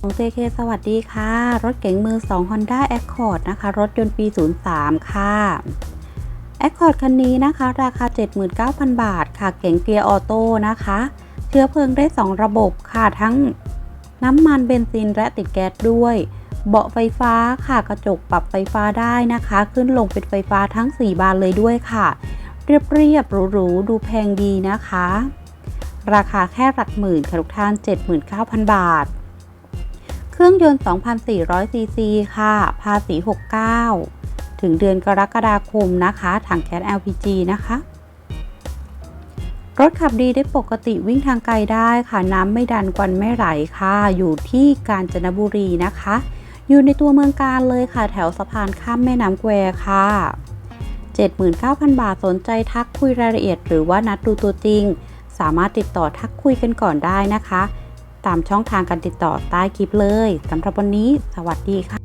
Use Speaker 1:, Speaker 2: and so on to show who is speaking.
Speaker 1: ของ JK สวัสดีค่ะ รถเก๋งมือ 2 Honda Accord นะคะ รถยนต์ปี 03 ค่ะ Accord คันนี้นะคะ ราคา 79,000 บาทค่ะ เก๋งเกียร์ออโต้นะคะ เชื้อเพลิงได้ 2 ระบบค่ะ ทั้งน้ำมันเบนซินและติดแก๊สด้วย เบาะไฟฟ้าค่ะ กระจกปรับไฟฟ้าได้นะคะ ขึ้นลงเป็นไฟฟ้าทั้ง 4 บานเลยด้วยค่ะ เรียบเรียบๆหรูๆดูแพงดีนะคะ ราคาแค่หลักหมื่นค่ะทุกท่าน 79,000 บาท เครื่องยนต์ 2,400 ซีซีค่ะ ภาษี 69 ถึงเดือนกรกฎาคมนะคะ ถังแก๊ส LPG นะคะ รถขับดีได้ปกติวิ่งทางไกลได้ค่ะ น้ำไม่ดันควันไม่ไหลค่ะ อยู่ที่กาญจนบุรีนะคะ อยู่ในตัวเมืองการเลยค่ะ แถวสะพานข้ามแม่น้ำแควค่ะ 79,000 บาทสนใจทักคุยรายละเอียด หรือว่านัดดูตัวจริง สามารถติดต่อทักคุยกันก่อนได้นะคะ ตามช่องทางการติดต่อใต้คลิปเลยสำหรับวันนี้ สวัสดีค่ะ